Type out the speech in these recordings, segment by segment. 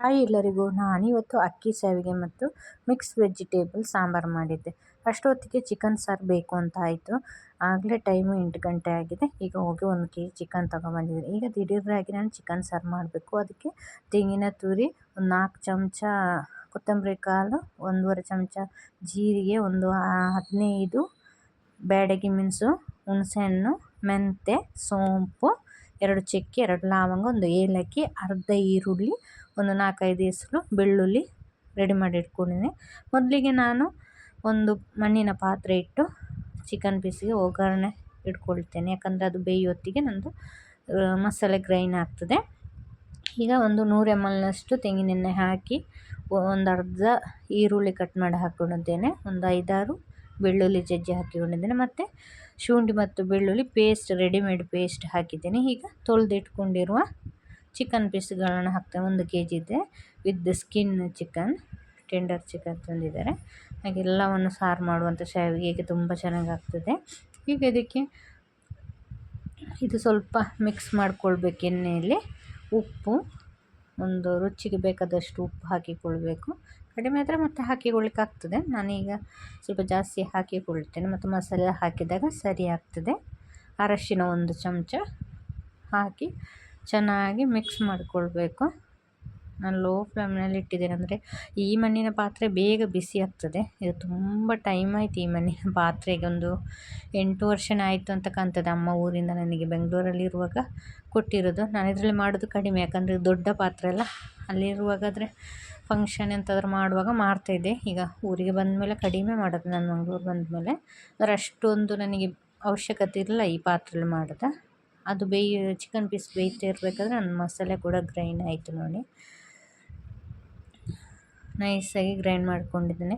Hi ಎಲ್ಲರಿಗೂ ನಾನು ಇವತ್ತು ಅಕ್ಕಿ ಸಾವಿಗೆ ಮತ್ತು ಮಿಕ್ಸ್ ವೆಜಿಟೇಬಲ್ ಸಾಂಬಾರು ಮಾಡಿದ್ದೆ. ಅಷ್ಟೊತ್ತಿಗೆ ಚಿಕನ್ ಸಾರು ಬೇಕು ಅಂತ ಆಯಿತು. ಆಗಲೇ ಟೈಮು ಎಂಟು ಗಂಟೆ ಆಗಿದೆ. ಈಗ ಹೋಗಿ ಒಂದು ಕೆ ಜಿ ಚಿಕನ್ ತೊಗೊಂಬಂದಿದ್ದೀನಿ. ಈಗ ದಿಢೀರಾಗಿ ನಾನು ಚಿಕನ್ ಸಾರು ಮಾಡಬೇಕು. ಅದಕ್ಕೆ ತೆಂಗಿನ ತುರಿ, ಒಂದು ನಾಲ್ಕು ಚಮಚ ಕೊತ್ತಂಬರಿ ಕಾಳು, ಒಂದೂವರೆ ಚಮಚ ಜೀರಿಗೆ, ಒಂದು ಹದಿನೈದು ಬ್ಯಾಡಗಿ ಮೆಣಸು, ಹುಣಸೆಹಣ್ಣು, ಮೆಂತ್ಯ, ಸೋಂಪು ಎರಡು ಚಕ್ಕೆ, ಎರಡು ಲವಂಗ, ಒಂದು ಏಲಕ್ಕಿ, ಅರ್ಧ ಈರುಳ್ಳಿ, ಒಂದು ನಾಲ್ಕೈದು ಹೆಸ್ರು ಬೆಳ್ಳುಳ್ಳಿ ರೆಡಿ ಮಾಡಿ ಇಟ್ಕೊಂಡಿದ್ದೀನಿ. ಮೊದಲಿಗೆ ನಾನು ಒಂದು ಮಣ್ಣಿನ ಪಾತ್ರೆ ಇಟ್ಟು ಚಿಕನ್ ಪೀಸಿಗೆ ಒಗ್ಗರಣೆ ಇಟ್ಕೊಳ್ತೇನೆ. ಯಾಕಂದರೆ ಅದು ಬೇಯೊತ್ತಿಗೆ ನಂದು ಮಸಾಲೆ ಗ್ರೈನ್ ಆಗ್ತದೆ. ಈಗ ಒಂದು ನೂರು ಎಂ ಎಲ್ನಷ್ಟು ತೆಂಗಿನೆಣ್ಣೆ ಹಾಕಿ ಒಂದು ಅರ್ಧ ಈರುಳ್ಳಿ ಕಟ್ ಮಾಡಿ ಹಾಕ್ಕೊಂಡಿದ್ದೇನೆ. ಒಂದು ಐದಾರು ಬೆಳ್ಳುಳ್ಳಿ ಜಜ್ಜಿ ಹಾಕಿಕೊಂಡಿದ್ದೇನೆ. ಮತ್ತು ಶುಂಠಿ ಮತ್ತು ಬೆಳ್ಳುಳ್ಳಿ ಪೇಸ್ಟ್ ರೆಡಿಮೇಡ್ ಪೇಸ್ಟ್ ಹಾಕಿದ್ದೇನೆ. ಈಗ ತೊಳೆದಿಟ್ಕೊಂಡಿರುವ ಚಿಕನ್ ಪೀಸ್ಗಳನ್ನು ಹಾಕ್ತೇನೆ. ಒಂದು ಕೆ ಜಿ ಇದೆ with skin chicken tender chicken ತಂದಿದ್ದಾರೆ. ಹಾಗೆ ಎಲ್ಲವನ್ನು ಸಾರು ಮಾಡುವಂಥ ಶಾವಿಗೆಗೆ ತುಂಬ ಚೆನ್ನಾಗಿ ಆಗ್ತದೆ. ಈಗ ಇದಕ್ಕೆ ಇದು ಸ್ವಲ್ಪ ಮಿಕ್ಸ್ ಮಾಡಿಕೊಳ್ಬೇಕು ಎಣ್ಣೆಯಲ್ಲಿ. ಉಪ್ಪು, ಒಂದು ರುಚಿಗೆ ಬೇಕಾದಷ್ಟು ಉಪ್ಪು ಹಾಕಿಕೊಳ್ಬೇಕು. ಕಡಿಮೆ ಆದರೆ ಮತ್ತೆ ಹಾಕಿಕೊಳ್ಳಿಕ್ಕೆ ಆಗ್ತದೆ ನಾನೀಗ ಸ್ವಲ್ಪ ಜಾಸ್ತಿ ಹಾಕಿಕೊಳ್ತೇನೆ ಮತ್ತು ಮಸಾಲೆ ಹಾಕಿದಾಗ ಸರಿ ಆಗ್ತದೆ. ಅರಶಿನ ಒಂದು ಚಮಚ ಹಾಕಿ ಚೆನ್ನಾಗಿ ಮಿಕ್ಸ್ ಮಾಡಿಕೊಳ್ಬೇಕು. ನಾನು ಲೋ ಫ್ಲೇಮ್ನಲ್ಲಿ ಇಟ್ಟಿದ್ದೇನೆ ಅಂದರೆ ಈ ಮಣ್ಣಿನ ಪಾತ್ರೆ ಬೇಗ ಬಿಸಿ ಆಗ್ತದೆ. ಇದು ತುಂಬ ಟೈಮ್ ಆಯಿತು ಈ ಮಣ್ಣಿನ ಪಾತ್ರೆಗೆ. ಒಂದು ಎಂಟು ವರ್ಷ ಆಯಿತು ಅಂತ ಕಾಣ್ತದೆ. ಅಮ್ಮ ಊರಿಂದ ನನಗೆ ಬೆಂಗಳೂರಲ್ಲಿರುವಾಗ ಕೊಟ್ಟಿರೋದು. ನಾನು ಇದರಲ್ಲಿ ಮಾಡೋದು ಕಡಿಮೆ. ಯಾಕಂದರೆ ದೊಡ್ಡ ಪಾತ್ರೆ ಅಲ್ಲ. ಅಲ್ಲಿರುವಾಗಾದರೆ ಫಂಕ್ಷನ್ ಎಂತಾದರೂ ಮಾಡುವಾಗ ಮಾಡ್ತಾಯಿದ್ದೆ ಈಗ ಊರಿಗೆ ಬಂದ ಮೇಲೆ ಕಡಿಮೆ ಮಾಡೋದು ನಾನು ಮಂಗ್ಳೂರು ಬಂದ ಮೇಲೆ ಅಂದರೆ ಅಷ್ಟೊಂದು ನನಗೆ ಅವಶ್ಯಕತೆ ಇಲ್ಲ ಈ ಪಾತ್ರೆಲಿ ಮಾಡೋದು. ಅದು ಬೇಯ ಚಿಕನ್ ಪೀಸ್ ಬೇಯ್ತಾ ಇರಬೇಕಾದ್ರೆ ನನ್ನ ಮಸಾಲೆ ಕೂಡ ಗ್ರೈಂಡ್ ಆಯಿತು ನೋಡಿ. ನೈಸಾಗಿ ಗ್ರೈಂಡ್ ಮಾಡ್ಕೊಂಡಿದ್ದೀನಿ.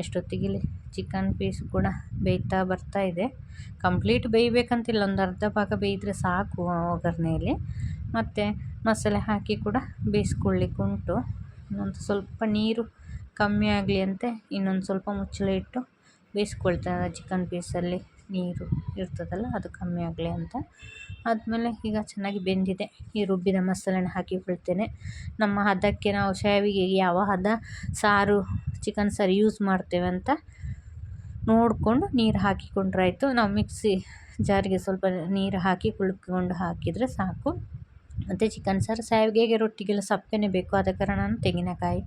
ಎಷ್ಟೊತ್ತಿಗೆ ಚಿಕನ್ ಪೀಸ್ ಕೂಡ ಬೇಯ್ತಾ ಬರ್ತಾ ಇದೆ. ಕಂಪ್ಲೀಟ್ ಬೇಯಬೇಕಂತಿಲ್ಲ ಒಂದು ಅರ್ಧ ಭಾಗ ಬೇಯಿದ್ರೆ ಸಾಕು ಒಗ್ಗರಣೆಯಲ್ಲಿ. ಮತ್ತು ಮಸಾಲೆ ಹಾಕಿ ಕೂಡ ಬೇಯಿಸ್ಕೊಳ್ಳಿಕ್ಕೆ ಉಂಟು ಇನ್ನೊಂದು ಸ್ವಲ್ಪ ನೀರು ಕಮ್ಮಿ ಆಗಲಿ ಅಂತ ಇನ್ನೊಂದು ಸ್ವಲ್ಪ ಮುಚ್ಚಳ ಇಟ್ಟು ಬೇಯಿಸ್ಕೊಳ್ತಾರೆ ಚಿಕನ್ ಪೀಸಲ್ಲಿ ನೀರು ಇರ್ತದಲ್ಲ ಅದು ಕಮ್ಮಿ ಆಗಲಿ ಅಂತ. ಆದಮೇಲೆ ಈಗ ಚೆನ್ನಾಗಿ ಬೆಂದಿದೆ. ಈ ರುಬ್ಬಿದ ಮಸಾಲೆನ ಹಾಕಿಕೊಳ್ತೇನೆ. ನಮ್ಮ ಹದಕ್ಕೆ ನಾವು ಶಾವಿಗೆ ಯಾವ ಹದ, ಸಾರು, ಚಿಕನ್ ಸಾರು ಯೂಸ್ ಮಾಡ್ತೇವೆ ಅಂತ ನೋಡಿಕೊಂಡು ನೀರು ಹಾಕಿಕೊಂಡ್ರಾಯಿತು. ನಾವು ಮಿಕ್ಸಿ ಜಾರಿಗೆ ಸ್ವಲ್ಪ ನೀರು ಹಾಕಿ ಕುಳ್ಕೊಂಡು ಹಾಕಿದರೆ ಸಾಕು. ಮತ್ತು ಚಿಕನ್ ಸಾರು ಶಾವಿಗೆಗೆ ರೊಟ್ಟಿಗೆಲ್ಲ ಸಪ್ಪೆನೇ ಬೇಕು. ಆದ ಕಾರಣ ನಾನು ತೆಂಗಿನಕಾಯಿ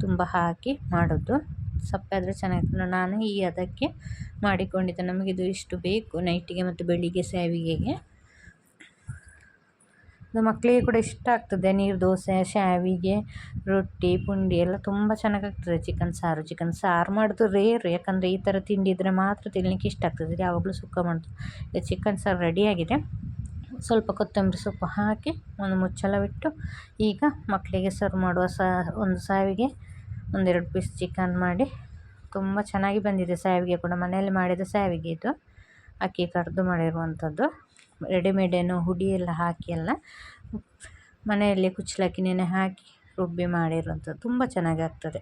ತುಂಬ ಹಾಕಿ ಮಾಡೋದು. ಸಪ್ಪೆ ಆದರೆ ಚೆನ್ನಾಗಿ ನಾನು ಈ ಅದಕ್ಕೆ ಮಾಡಿಕೊಂಡಿದ್ದೆ. ನಮಗಿದು ಇಷ್ಟು ಬೇಕು ನೈಟಿಗೆ ಮತ್ತು ಬೆಳಿಗ್ಗೆ ಶಾವಿಗೆಗೆ ಇದು ಮಕ್ಕಳಿಗೆ ಕೂಡ ಇಷ್ಟ ಆಗ್ತದೆ. ನೀರು, ದೋಸೆ, ಶಾವಿಗೆ, ರೊಟ್ಟಿ, ಪುಂಡಿ ಎಲ್ಲ ತುಂಬ ಚೆನ್ನಾಗಾಗ್ತದೆ ಚಿಕನ್ ಸಾರು. ಚಿಕನ್ ಸಾರು ಮಾಡೋದು ರೇರು ಯಾಕಂದರೆ ಈ ಥರ ತಿಂಡಿ ಇದ್ದರೆ ಮಾತ್ರ ತಿನ್ನಲಿಕ್ಕೆ ಇಷ್ಟ ಆಗ್ತದೆ. ಯಾವಾಗಲೂ ಸುಕ್ಕ ಮಾಡೋದು ಚಿಕನ್ ಸಾರು ರೆಡಿಯಾಗಿದೆ ಸ್ವಲ್ಪ ಕೊತ್ತಂಬರಿ ಸೊಪ್ಪು ಹಾಕಿ ಒಂದು ಮುಚ್ಚಳವಿಟ್ಟು ಈಗ ಮಕ್ಕಳಿಗೆ ಸರ್ವ್ ಮಾಡುವ ಸಾ, ಒಂದು ಸಾವಿಗೆ ಒಂದೆರಡು ಪೀಸ್ ಚಿಕನ್ ಮಾಡಿ. ತುಂಬ ಚೆನ್ನಾಗಿ ಬಂದಿದೆ ಸಾವಿಗೆ ಕೂಡ. ಮನೆಯಲ್ಲಿ ಮಾಡಿದ ಸಾವಿಗೆ ಇದು. ಅಕ್ಕಿ ಕರೆದು ಮಾಡಿರುವಂಥದ್ದು. ರೆಡಿಮೇಡ್ ಏನು ಹುಡಿ ಎಲ್ಲ ಹಾಕಿ ಎಲ್ಲ ಮನೆಯಲ್ಲಿ ಕುಚ್ಚಲಕ್ಕಿ ನೆನೆ ಹಾಕಿ ರುಬ್ಬಿ ಮಾಡಿರುವಂಥದ್ದು. ತುಂಬ ಚೆನ್ನಾಗಿ ಆಗ್ತದೆ